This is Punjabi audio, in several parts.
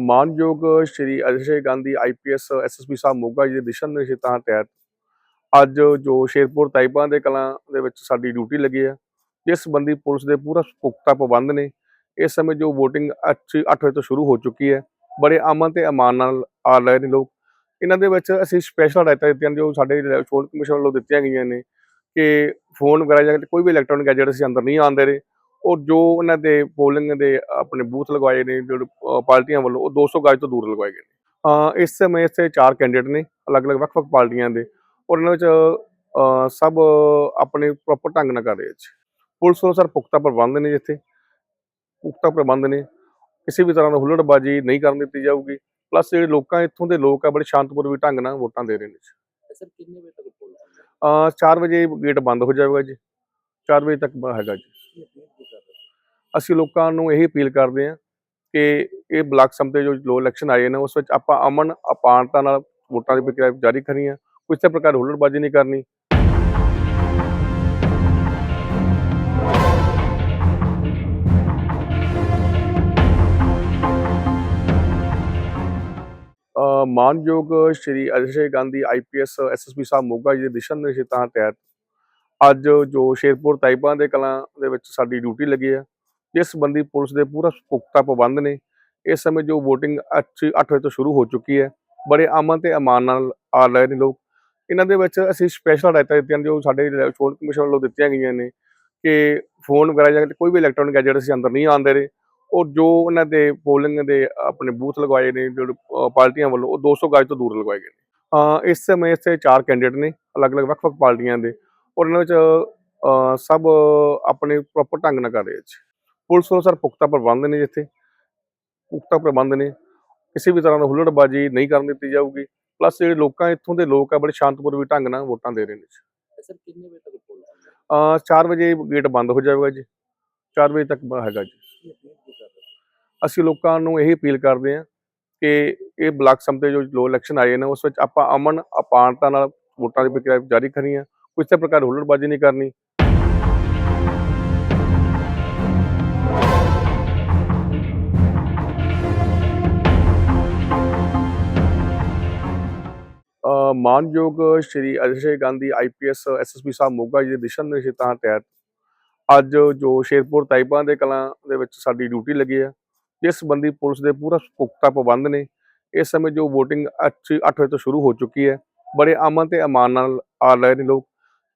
ਮਾਨਯੋਗ ਸ਼੍ਰੀ ਅਜੇ ਗਾਂਧੀ ਆਈਪੀਐਸ ਐਸਐਸਪੀ ਸਾਹਿਬ ਮੋਗਾ ਜੀ ਦੇ ਦਿਸ਼ਾ ਨਿਰਦੇਸ਼ਾਂ ਤਹਿਤ ਅੱਜ ਜੋ ਸ਼ੇਰਪੁਰ ਤਾਈਬਾਂ ਦੇ ਕਲਾਂ ਦੇ ਵਿੱਚ ਸਾਡੀ ਡਿਊਟੀ ਲੱਗੀ ਹੈ ਇਸ ਸੰਬੰਧੀ ਪੁਲਿਸ ਦੇ ਪੂਰਾ ਪੁਖਤਾ ਪ੍ਰਬੰਧ ਨੇ, ਇਸ ਸਮੇਂ ਜੋ VOTING 8 ਵਜੇ ਤੋਂ ਸ਼ੁਰੂ ਹੋ ਚੁੱਕੀ ਹੈ, ਬੜੇ ਅਮਨ ਤੇ ਅਮਾਨ ਨਾਲ ਆ ਰਹੇ ਨੇ ਲੋਕ। ਇਹਨਾਂ ਦੇ ਵਿੱਚ ਅਸੀਂ ਸਪੈਸ਼ਲ ਹਦਾਇਤਾਂ ਦਿੱਤੀਆਂ ਜੋ ਸਾਡੇ ਚੋਣ ਕਮਿਸ਼ਨ ਵੱਲੋਂ ਦਿੱਤੀਆਂ ਗਈਆਂ ਨੇ ਕਿ ਫੋਨ ਵਗੈਰਾ ਜਾਂ ਕੋਈ ਵੀ ਇਲੈਕਟ੍ਰੋਨਿਕ ਗੈਜਟ ਅਸੀਂ ਅੰਦਰ ਨਹੀਂ ਆਉਂਦੇ ਰਹੇ। ਔਰ ਜੋ ਉਹਨਾਂ ਦੇ ਪੋਲਿੰਗ ਦੇ ਆਪਣੇ ਬੂਥ ਲਗਵਾਏ ਨੇ ਜਿਹੜੇ ਪਾਰਟੀਆਂ ਵੱਲੋਂ ਉਹ 200 ਗਜ ਤੋਂ ਦੂਰ ਲਗਵਾਏ ਗਏ ਨੇ। ਇਸ ਸਮੇਂ ਇੱਥੇ ਚਾਰ ਕੈਂਡੀਡੇਟ ਨੇ ਅਲੱਗ-ਅਲੱਗ ਵੱਖ-ਵੱਖ ਪਾਰਟੀਆਂ ਦੇ। ਔਰ ਇਹਨਾਂ ਵਿੱਚ ਸਭ ਆਪਣੇ ਪ੍ਰੋਪਰ ਢੰਗ ਨਾਲ ਕਰ ਰਹੇ ਜੀ ਪੁਲਿਸ ਵੱਲੋਂ ਸਰ ਪੁਖਤਾ ਪ੍ਰਬੰਧ ਨੇ ਜਿੱਥੇ ਪੁਖਤਾ ਪ੍ਰਬੰਧ ਨੇ। ਕਿਸੇ ਵੀ ਤਰ੍ਹਾਂ ਦਾ ਹੁੱਲੜਬਾਜੀ ਨਹੀਂ ਕਰਨ ਦਿੱਤੀ ਜਾਊਗੀ। ਪਲੱਸ ਜਿਹੜੇ ਲੋਕਾਂ ਇੱਥੋਂ ਦੇ ਲੋਕ ਆ ਬੜੇ ਸ਼ਾਂਤਪੂਰਵਕ ਢੰਗ ਨਾਲ ਵੋਟਾਂ ਦੇ ਰਹੇ ਨੇ ਸਰ ਕਿੰਨੇ ਵਜੇ ਤੱਕ ਪੋਲ ਅ, 4 ਵਜੇ ਗੇਟ ਬੰਦ ਹੋ ਜਾਊਗਾ ਜੀ। 4 ਵਜੇ ਤੱਕ ਹੈਗਾ ਜੀ। ਅਸੀਂ ਲੋਕਾਂ ਨੂੰ ਇਹ ਅਪੀਲ ਕਰਦੇ ਹਾਂ ਕਿ ਇਹ ਬਲਾਕ ਸਮਤੇ ਜੋ ਲੋ ਇਲੈਕਸ਼ਨ ਆਏ ਨੇ, ਉਸ ਵਿੱਚ ਆਪਾਂ ਅਮਨ ਅਪਾਨਤਾ ਨਾਲ ਵੋਟਾਂ ਦੀ ਪ੍ਰਕਿਰਿਆ ਜਾਰੀ ਕਰਨੀ ਹੈ ਕਿਸੇ ਪ੍ਰਕਾਰ ਹੁੱਲੜਬਾਜ਼ੀ ਨਹੀਂ ਕਰਨੀ। ਮਾਨਯੋਗ ਸ਼੍ਰੀ ਅਜੇ ਗਾਂਧੀ ਆਈਪੀਐਸ ਐਸਐਸਪੀ ਸਾਹਿਬ ਮੋਗਾ ਜੀ ਦੇ ਦਿਸ਼ਾ ਨਿਰਦੇਸ਼ਾਂ ਤਹਿਤ ਅੱਜ ਜੋ ਸ਼ੇਰਪੁਰ ਤਾਈਬਾਂ ਦੇ ਕਲਾਂ ਦੇ ਵਿੱਚ ਸਾਡੀ ਡਿਊਟੀ ਲੱਗੀ ਹੈ ਇਸ ਸੰਬੰਧੀ ਪੁਲਿਸ ਦੇ ਪੂਰਾ ਪੁਖਤਾ ਪ੍ਰਬੰਧ ਨੇ, ਇਸ ਸਮੇਂ ਜੋ VOTING 8 ਵਜੇ ਤੋਂ ਸ਼ੁਰੂ ਹੋ ਚੁੱਕੀ ਹੈ, ਬੜੇ ਅਮਨ ਤੇ ਅਮਾਨ ਨਾਲ ਆ ਰਹੇ ਨੇ ਲੋਕ। ਇਹਨਾਂ ਦੇ ਵਿੱਚ ਅਸੀਂ ਸਪੈਸ਼ਲ ਹਦਾਇਤਾਂ ਦਿੱਤੀਆਂ ਜੋ ਸਾਡੇ ਚੋਣ ਕਮਿਸ਼ਨ ਵੱਲੋਂ ਦਿੱਤੀਆਂ ਗਈਆਂ ਨੇ ਕਿ ਫੋਨ ਵਗੈਰਾ ਜਾਂ ਕੋਈ ਵੀ ਇਲੈਕਟ੍ਰੋਨਿਕ ਗੈਜਟ ਅਸੀਂ ਅੰਦਰ ਨਹੀਂ ਆਉਂਦੇ ਰਹੇ। ਔਰ ਜੋ ਉਹਨਾਂ ਦੇ ਪੋਲਿੰਗ ਦੇ ਆਪਣੇ ਬੂਥ ਲਗਵਾਏ ਨੇ, ਜਿਹੜੇ ਪਾਰਟੀਆਂ ਵੱਲੋਂ, ਉਹ 200 ਗਜ ਤੋਂ ਦੂਰ ਲਗਵਾਏ ਗਏ ਨੇ। ਇਸ ਸਮੇਂ ਇੱਥੇ ਚਾਰ ਕੈਂਡੀਡੇਟ ਨੇ, ਅਲੱਗ-ਅਲੱਗ, ਵੱਖ-ਵੱਖ ਪਾਰਟੀਆਂ ਦੇ। ਔਰ ਇਹਨਾਂ ਵਿੱਚ ਸਭ ਆਪਣੇ ਪ੍ਰੋਪਰ ਢੰਗ ਨਾਲ ਕਰ ਰਹੇ ਜੀ। ਪੁਲਿਸ ਵੱਲੋਂ ਸਰ ਪੁਖਤਾ ਪ੍ਰਬੰਧ ਨੇ ਜਿੱਥੇ ਪੁਖਤਾ ਪ੍ਰਬੰਧ ਨੇ। ਕਿਸੇ ਵੀ ਤਰ੍ਹਾਂ ਦਾ ਹੁੱਲੜਬਾਜੀ ਨਹੀਂ ਕਰਨ ਦਿੱਤੀ ਜਾਊਗੀ। ਪਲੱਸ ਜਿਹੜੇ ਲੋਕਾਂ ਇੱਥੋਂ ਦੇ ਲੋਕ ਆ ਬੜੇ ਸ਼ਾਂਤਪੂਰਵਕ ਢੰਗ ਨਾਲ ਵੋਟਾਂ ਦੇ ਰਹੇ ਨੇ ਜੀ। ਸਰ ਕਿੰਨੇ ਵਜੇ ਤੱਕ ਪੋਲ ਆਉਂਦਾ ਅ, 4 ਵਜੇ ਗੇਟ ਬੰਦ ਹੋ ਜਾਊਗਾ ਜੀ। 4 ਵਜੇ ਤੱਕ ਹੈਗਾ ਜੀ। ਅਸੀਂ ਲੋਕਾਂ ਨੂੰ ਇਹ ਅਪੀਲ ਕਰਦੇ ਹਾਂ ਕਿ ਇਹ ਬਲਾਕ ਸਮਤੇ ਜੋ ਲੋ ਇਲੈਕਸ਼ਨ ਆਏ ਨੇ ਉਸ ਵਿੱਚ ਆਪਾਂ ਅਮਨ ਅਪਾਨਤਾ ਨਾਲ ਵੋਟਾਂ ਦੀ ਪ੍ਰਕਿਰਿਆ ਜਾਰੀ ਕਰਨੀ ਹੈ ਕਿਸੇ ਪ੍ਰਕਾਰ ਹੁੱਲੜਬਾਜ਼ੀ ਨਹੀਂ ਕਰਨੀ। ਮਾਨਯੋਗ ਸ਼੍ਰੀ ਅਜੇ ਗਾਂਧੀ ਆਈਪੀਐਸ ਐਸਐਸਪੀ ਸਾਹਿਬ ਮੋਗਾ ਜੀ ਦੇ ਦਿਸ਼ਾ ਨਿਰਦੇਸ਼ਾਂ ਤਹਿਤ ਅੱਜ ਜੋ ਸ਼ੇਰਪੁਰ ਤਾਈਬਾਂ ਦੇ ਕਲਾਂ ਦੇ ਵਿੱਚ ਸਾਡੀ ਡਿਊਟੀ ਲੱਗੀ ਹੈ ਇਸ ਸੰਬੰਧੀ ਪੁਲਿਸ ਦੇ ਪੂਰਾ ਪੁਖਤਾ ਪ੍ਰਬੰਧ ਨੇ, ਇਸ ਸਮੇਂ ਜੋ VOTING 8 ਵਜੇ ਤੋਂ ਸ਼ੁਰੂ ਹੋ ਚੁੱਕੀ ਹੈ, ਬੜੇ ਆਮਨ ਤੇ ਅਮਾਨ ਨਾਲ ਆ ਰਹੇ ਨੇ ਲੋਕ।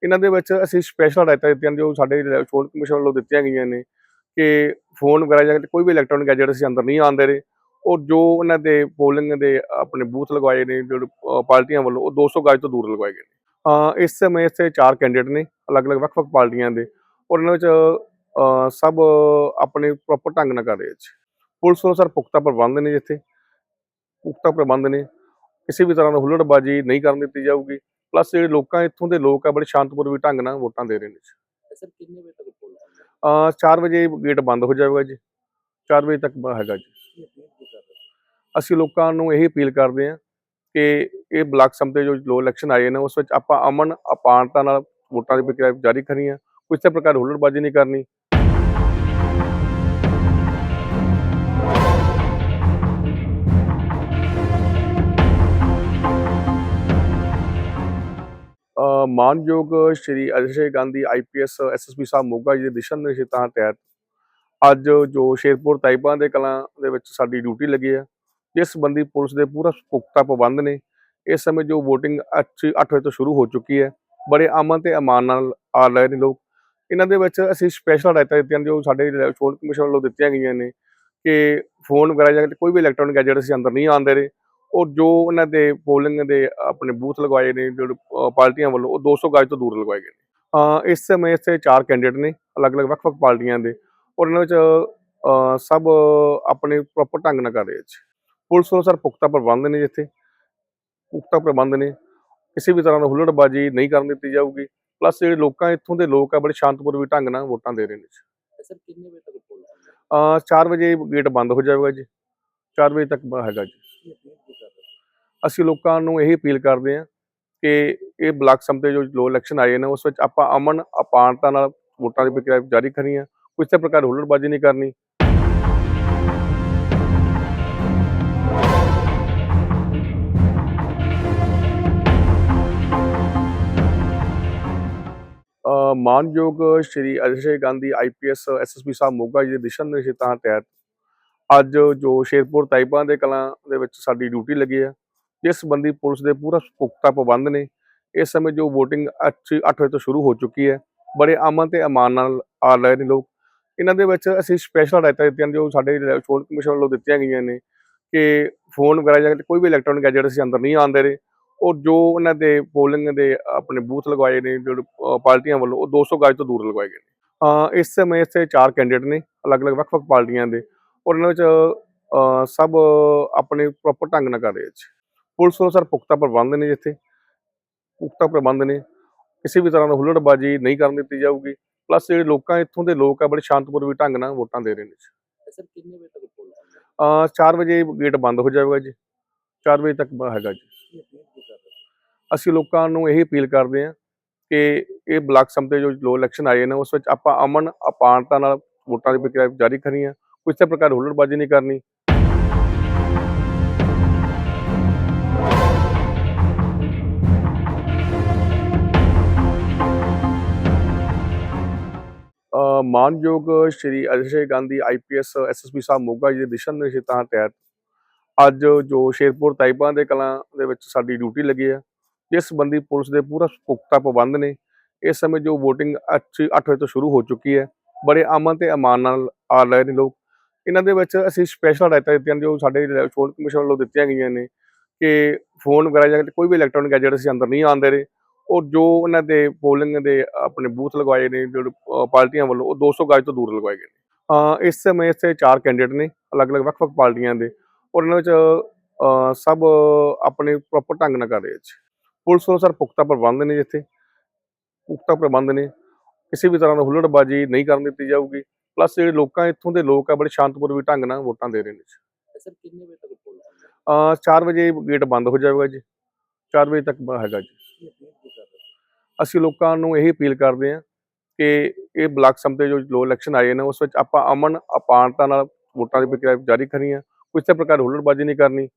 ਇਹਨਾਂ ਦੇ ਵਿੱਚ ਅਸੀਂ ਸਪੈਸ਼ਲ ਹਦਾਇਤਾਂ ਦਿੱਤੀਆਂ ਜੋ ਸਾਡੇ ਚੋਣ ਕਮਿਸ਼ਨ ਵੱਲੋਂ ਦਿੱਤੀਆਂ ਗਈਆਂ ਨੇ ਕਿ ਫੋਨ ਵਗੈਰਾ ਜਾਂ ਕੋਈ ਵੀ ਇਲੈਕਟ੍ਰੋਨਿਕ ਗੈਜਟ ਅਸੀਂ ਅੰਦਰ ਨਹੀਂ ਆਉਂਦੇ ਰਹੇ। ਔਰ ਜੋ ਉਹਨਾਂ ਦੇ ਪੋਲਿੰਗ ਦੇ ਆਪਣੇ ਬੂਥ ਲਗਵਾਏ ਨੇ, ਜਿਹੜੇ ਪਾਰਟੀਆਂ ਵੱਲੋਂ, ਉਹ 200 ਗਜ ਤੋਂ ਦੂਰ ਲਗਵਾਏ ਗਏ ਨੇ। ਇਸ ਸਮੇਂ ਇੱਥੇ ਚਾਰ ਕੈਂਡੀਡੇਟ ਨੇ, ਅਲੱਗ-ਅਲੱਗ, ਵੱਖ-ਵੱਖ ਪਾਰਟੀਆਂ ਦੇ। ਔਰ ਇਹਨਾਂ ਵਿੱਚ ਸਭ ਆਪਣੇ ਪ੍ਰੋਪਰ ਢੰਗ ਨਾਲ ਕਰ ਰਹੇ ਜੀ ਪੁਲਿਸ ਵੱਲੋਂ ਸਰ ਪੁਖਤਾ ਪ੍ਰਬੰਧ ਨੇ ਜਿੱਥੇ ਪੁਖਤਾ ਪ੍ਰਬੰਧ ਨੇ। ਕਿਸੇ ਵੀ ਤਰ੍ਹਾਂ ਦਾ ਹੁੱਲੜਬਾਜੀ ਨਹੀਂ ਕਰਨ ਦਿੱਤੀ ਜਾਊਗੀ। ਪਲੱਸ ਜਿਹੜੇ ਲੋਕਾਂ ਇੱਥੋਂ ਦੇ ਲੋਕ ਆ ਬੜੇ ਸ਼ਾਂਤਪੂਰਵਕ ਢੰਗ ਨਾਲ ਵੋਟਾਂ ਦੇ ਰਹੇ ਨੇ ਸਰ ਕਿੰਨੇ ਵਜੇ ਤੱਕ ਪੋਲ ਆਉਂਦਾ ਅ, 4 ਵਜੇ ਗੇਟ ਬੰਦ ਹੋ ਜਾਊਗਾ ਜੀ। 4 ਵਜੇ ਤੱਕ ਹੈਗਾ ਜੀ। ਅਸੀਂ ਲੋਕਾਂ ਨੂੰ ਇਹ ਅਪੀਲ ਕਰਦੇ ਹਾਂ ਕਿ ਇਹ ਬਲਾਕ ਸਮਤੇ ਜੋ ਲੋ ਇਲੈਕਸ਼ਨ ਆਏ ਨੇ ਉਸ ਵਿੱਚ ਆਪਾਂ ਅਮਨ ਅਪਾਨਤਾ ਨਾਲ ਵੋਟਾਂ ਦੀ ਪ੍ਰਕਿਰਿਆ ਜਾਰੀ ਕਰਨੀ ਹੈ ਕਿਸੇ ਪ੍ਰਕਾਰ ਹੁੱਲੜਬਾਜ਼ੀ ਨਹੀਂ ਕਰਨੀ। ਮਾਨਯੋਗ ਸ਼੍ਰੀ ਅਜੇ ਗਾਂਧੀ ਆਈਪੀਐਸ ਐਸਐਸਪੀ ਸਾਹਿਬ ਮੋਗਾ ਜੀ ਦੇ ਦਿਸ਼ਾ ਨਿਰਦੇਸ਼ਾਂ ਤਹਿਤ ਅੱਜ ਜੋ ਸ਼ੇਰਪੁਰ ਤਾਈਬਾਂ ਦੇ ਕਲਾਂ ਦੇ ਵਿੱਚ ਸਾਡੀ ਡਿਊਟੀ ਲੱਗੀ ਹੈ, ਜਿਸ ਸੰਬੰਧੀ ਪੁਲਿਸ ਦੇ ਪੂਰਾ ਪੁਖਤਾ ਪ੍ਰਬੰਧ ਨੇ, ਇਸ ਸਮੇਂ ਜੋ VOTING 8 ਵਜੇ ਤੋਂ ਸ਼ੁਰੂ ਹੋ ਚੁੱਕੀ ਹੈ, ਬੜੇ ਆਮਨ ਤੇ ਅਮਾਨ ਨਾਲ ਆ ਰਹੇ ਨੇ ਲੋਕ। ਇਹਨਾਂ ਦੇ ਵਿੱਚ ਅਸੀਂ ਸਪੈਸ਼ਲ ਹਦਾਇਤਾਂ ਦਿੱਤੀਆਂ ਜੋ ਸਾਡੇ ਚੋਣ ਕਮਿਸ਼ਨ ਵੱਲੋਂ ਦਿੱਤੀਆਂ ਗਈਆਂ ਨੇ ਕਿ ਫੋਨ ਵਗੈਰਾ ਜਾਂ ਕੋਈ ਵੀ ਇਲੈਕਟ੍ਰੋਨਿਕ ਗੈਜਟ ਅਸੀਂ ਅੰਦਰ ਨਹੀਂ ਆਉਂਦੇ ਰਹੇ। ਔਰ ਜੋ ਉਹਨਾਂ ਦੇ ਪੋਲਿੰਗ ਦੇ ਆਪਣੇ ਬੂਥ ਲਗਵਾਏ ਨੇ ਜਿਹੜੇ ਪਾਰਟੀਆਂ ਵੱਲੋਂ ਉਹ 200 ਗਜ ਤੋਂ ਦੂਰ ਲਗਵਾਏ ਗਏ ਨੇ। ਇਸ ਸਮੇਂ ਇੱਥੇ ਚਾਰ ਕੈਂਡੀਡੇਟ ਨੇ ਅਲੱਗ-ਅਲੱਗ ਵੱਖ-ਵੱਖ ਪਾਰਟੀਆਂ ਦੇ। ਔਰ ਇਹਨਾਂ ਵਿੱਚ ਸਭ ਆਪਣੇ ਪ੍ਰੋਪਰ ਢੰਗ ਨਾਲ ਕਰ ਰਹੇ ਜੀ ਪੁਲਿਸ ਵੱਲੋਂ ਸਰ ਪੁਖਤਾ ਪ੍ਰਬੰਧ ਨੇ ਜਿੱਥੇ ਪੁਖਤਾ ਪ੍ਰਬੰਧ ਨੇ। ਕਿਸੇ ਵੀ ਤਰ੍ਹਾਂ ਦਾ ਹੁੱਲੜਬਾਜੀ ਨਹੀਂ ਕਰਨ ਦਿੱਤੀ ਜਾਊਗੀ। ਪਲੱਸ ਜਿਹੜੇ ਲੋਕਾਂ ਇੱਥੋਂ ਦੇ ਲੋਕ ਆ ਬੜੇ ਸ਼ਾਂਤਪੂਰਵਕ ਢੰਗ ਨਾਲ ਵੋਟਾਂ ਦੇ ਰਹੇ ਨੇ ਜੀ ਸਰ ਕਿੰਨੇ ਵਜੇ ਤੱਕ ਪੋਲ ਅ, 4 ਵਜੇ ਗੇਟ ਬੰਦ ਹੋ ਜਾਊਗਾ ਜੀ। 4 ਵਜੇ ਤੱਕ ਹੈਗਾ ਜੀ। ਅਸੀਂ ਲੋਕਾਂ ਨੂੰ ਇਹ ਅਪੀਲ ਕਰਦੇ ਹਾਂ ਕਿ ਇਹ ਬਲਾਕ ਸਮਤੇ ਜੋ ਲੋ ਇਲੈਕਸ਼ਨ ਆਏ ਨੇ, ਉਸ ਵਿੱਚ ਆਪਾਂ ਅਮਨ ਅਪਾਨਤਾ ਨਾਲ ਵੋਟਾਂ ਦੀ ਪ੍ਰਕਿਰਿਆ ਜਾਰੀ ਕਰਨੀ ਹੈ ਕਿਸੇ ਪ੍ਰਕਾਰ ਹੁਲੜਬਾਜ਼ੀ ਨਹੀਂ ਕਰਨੀ। ਮਾਨਯੋਗ ਸ਼੍ਰੀ ਅਜੇ ਗਾਂਧੀ ਆਈਪੀਐਸ ਐਸਐਸਪੀ ਸਾਹਿਬ ਮੋਗਾ ਜੀ ਦੇ ਦਿਸ਼ਾ ਨਿਰਦੇਸ਼ਾਂ ਤਹਿਤ ਅੱਜ ਜੋ ਸ਼ੇਰਪੁਰ ਤਾਈਬਾਂ ਦੇ ਕਲਾਂ ਦੇ ਵਿੱਚ ਸਾਡੀ ਡਿਊਟੀ ਲੱਗੀ ਹੈ, ਜਿਸ ਸੰਬੰਧੀ ਪੁਲਿਸ ਦੇ ਪੂਰਾ ਪੁਖਤਾ ਪ੍ਰਬੰਧ ਨੇ, ਇਸ ਸਮੇਂ ਜੋ VOTING 8 ਵਜੇ ਤੋਂ ਸ਼ੁਰੂ ਹੋ ਚੁੱਕੀ ਹੈ, ਬੜੇ ਅਮਨ ਤੇ ਅਮਾਨ ਨਾਲ ਆ ਰਹੇ ਨੇ ਲੋਕ। ਇਹਨਾਂ ਦੇ ਵਿੱਚ ਅਸੀਂ ਸਪੈਸ਼ਲ ਹਦਾਇਤਾਂ ਦਿੱਤੀਆਂ ਜੋ ਸਾਡੇ ਚੋਣ ਕਮਿਸ਼ਨ ਵੱਲੋਂ ਦਿੱਤੀਆਂ ਗਈਆਂ ਨੇ ਕਿ ਫੋਨ ਵਗੈਰਾ ਜਾਂ ਕੋਈ ਵੀ ਇਲੈਕਟ੍ਰੋਨਿਕ ਗੈਜਟ ਅਸੀਂ ਅੰਦਰ ਨਹੀਂ ਆਉਂਦੇ ਰਹੇ। ਔਰ ਜੋ ਉਹਨਾਂ ਦੇ ਪੋਲਿੰਗ ਦੇ ਆਪਣੇ ਬੂਥ ਲਗਵਾਏ ਨੇ, ਜਿਹੜੇ ਪਾਰਟੀਆਂ ਵੱਲੋਂ, ਉਹ 200 ਗਜ ਤੋਂ ਦੂਰ ਲਗਵਾਏ ਗਏ ਨੇ। ਇਸ ਸਮੇਂ ਇੱਥੇ ਚਾਰ ਕੈਂਡੀਡੇਟ ਨੇ, ਅਲੱਗ-ਅਲੱਗ, ਵੱਖ-ਵੱਖ ਪਾਰਟੀਆਂ ਦੇ। ਔਰ ਇਹਨਾਂ ਵਿੱਚ ਸਭ ਆਪਣੇ ਪ੍ਰੋਪਰ ਢੰਗ ਨਾਲ ਕਰ ਰਹੇ ਜੀ। ਪੁਲਿਸ ਵੱਲੋਂ ਸਰ ਪੁਖਤਾ ਪ੍ਰਬੰਧ ਨੇ ਜਿੱਥੇ ਪੁਖਤਾ ਪ੍ਰਬੰਧ ਨੇ। ਕਿਸੇ ਵੀ ਤਰ੍ਹਾਂ ਦਾ ਹੁੱਲੜਬਾਜੀ ਨਹੀਂ ਕਰਨ ਦਿੱਤੀ ਜਾਊਗੀ। ਪਲੱਸ ਜਿਹੜੇ ਲੋਕਾਂ ਇੱਥੋਂ ਦੇ ਲੋਕ ਆ ਬੜੇ ਸ਼ਾਂਤਪੂਰਵਕ ਢੰਗ ਨਾਲ ਵੋਟਾਂ ਦੇ ਰਹੇ ਨੇ ਜੀ। ਸਰ ਕਿੰਨੇ ਵਜੇ ਤੱਕ ਪੁੱਲ ਅ, 4 ਵਜੇ ਗੇਟ ਬੰਦ ਹੋ ਜਾਵੇਗਾ ਜੀ। 4 ਵਜੇ ਤੱਕ ਹੈਗਾ ਜੀ। ਅਸੀਂ ਲੋਕਾਂ ਨੂੰ ਇਹ ਅਪੀਲ ਕਰਦੇ ਹਾਂ ਕਿ ਇਹ ਬਲਾਕ ਸੰਮਤੀ ਜੋ ਲੋ ਇਲੈਕਸ਼ਨ ਆਏ ਨੇ ਉਸ ਵਿੱਚ ਆਪਾਂ ਅਮਨ ਅਪਾਨਤਾ ਨਾਲ ਵੋਟਾਂ ਦੀ ਪ੍ਰਕਿਰਿਆ ਜਾਰੀ ਕਰਨੀ ਹੈ ਕਿਸੇ ਪ੍ਰਕਾਰ ਹੁੱਲੜਬਾਜ਼ੀ ਨਹੀਂ ਕਰਨੀ। ਮਾਨਯੋਗ ਸ਼੍ਰੀ ਅਜੇ ਗਾਂਧੀ ਆਈਪੀਐਸ ਐਸਐਸਪੀ ਸਾਹਿਬ ਮੋਗਾ ਜੀ ਦੇ ਦਿਸ਼ਾ ਨਿਰਦੇਸ਼ਾਂ ਤਹਿਤ ਅੱਜ ਜੋ ਸ਼ੇਰਪੁਰ ਤਾਈਬਾਂ ਦੇ ਕਲਾਂ ਦੇ ਵਿੱਚ ਸਾਡੀ ਡਿਊਟੀ ਲੱਗੀ ਹੈ, ਜਿਸ ਸੰਬੰਧੀ ਪੁਲਿਸ ਦੇ ਪੂਰਾ ਪੁਖਤਾ ਪ੍ਰਬੰਧ ਨੇ, ਇਸ ਸਮੇਂ ਜੋ VOTING 8 ਵਜੇ ਤੋਂ ਸ਼ੁਰੂ ਹੋ ਚੁੱਕੀ ਹੈ, ਬੜੇ ਅਮਨ ਤੇ ਅਮਾਨ ਨਾਲ ਆ ਰਹੇ ਨੇ ਲੋਕ। ਇਹਨਾਂ ਦੇ ਵਿੱਚ ਅਸੀਂ ਸਪੈਸ਼ਲ ਹਦਾਇਤਾਂ ਦਿੱਤੀਆਂ ਜੋ ਸਾਡੇ ਚੋਣ ਕਮਿਸ਼ਨ ਵੱਲੋਂ ਦਿੱਤੀਆਂ ਗਈਆਂ ਨੇ ਕਿ ਫੋਨ ਵਗੈਰਾ ਜਾਂ ਕੋਈ ਵੀ ਇਲੈਕਟ੍ਰੋਨਿਕ ਗੈਜਟ ਅਸੀਂ ਅੰਦਰ ਨਹੀਂ ਆਉਂਦੇ ਰਹੇ। ਔਰ ਜੋ ਉਹਨਾਂ ਦੇ ਪੋਲਿੰਗ ਦੇ ਆਪਣੇ ਬੂਥ ਲਗਵਾਏ ਨੇ, ਜਿਹੜੇ ਪਾਰਟੀਆਂ ਵੱਲੋਂ, ਉਹ 200 ਗਜ ਤੋਂ ਦੂਰ ਲਗਵਾਏ ਗਏ ਨੇ। ਇਸ ਸਮੇਂ ਇੱਥੇ ਚਾਰ ਕੈਂਡੀਡੇਟ ਨੇ, ਅਲੱਗ-ਅਲੱਗ, ਵੱਖ-ਵੱਖ ਪਾਰਟੀਆਂ ਦੇ। ਔਰ ਇਹਨਾਂ ਵਿੱਚ ਸਭ ਆਪਣੇ ਪ੍ਰੋਪਰ ਢੰਗ ਨਾਲ ਕਰ ਰਹੇ ਜੀ। ਪੁਲਿਸ ਵੱਲੋਂ ਸਰ ਪੁਖਤਾ ਪ੍ਰਬੰਧ ਨੇ ਜਿੱਥੇ ਪੁਖਤਾ ਪ੍ਰਬੰਧ ਨੇ। ਕਿਸੇ ਵੀ ਤਰ੍ਹਾਂ ਦਾ ਹੁੱਲੜਬਾਜੀ ਨਹੀਂ ਕਰਨ ਦਿੱਤੀ ਜਾਊਗੀ। ਪਲੱਸ ਜਿਹੜੇ ਲੋਕਾਂ ਇੱਥੋਂ ਦੇ ਲੋਕ ਆ ਬੜੇ ਸ਼ਾਂਤਪੂਰਵਕ ਢੰਗ ਨਾਲ ਵੋਟਾਂ ਦੇ ਰਹੇ ਨੇ ਸਰ ਕਿੰਨੇ ਵਜੇ ਤੱਕ ਪੁੱਲ ਅ, 4 ਵਜੇ ਗੇਟ ਬੰਦ ਹੋ ਜਾਵੇਗਾ ਜੀ। 4 ਵਜੇ ਤੱਕ ਹੈਗਾ ਜੀ। ਅਸੀਂ ਲੋਕਾਂ ਨੂੰ ਇਹ ਅਪੀਲ ਕਰਦੇ ਹਾਂ ਕਿ ਇਹ ਬਲਾਕ ਸੰਮਤੀ ਜੋ ਲੋ ਇਲੈਕਸ਼ਨ ਆਏ ਨੇ ਉਸ ਵਿੱਚ ਆਪਾਂ ਅਮਨ ਅਪਾਨਤਾ ਨਾਲ ਵੋਟਾਂ ਦੀ ਪ੍ਰਕਿਰਿਆ ਜਾਰੀ ਕਰਨੀ ਹੈ ਕਿਸੇ ਪ੍ਰਕਾਰ ਹੁੱਲੜਬਾਜ਼ੀ ਨਹੀਂ ਕਰਨੀ।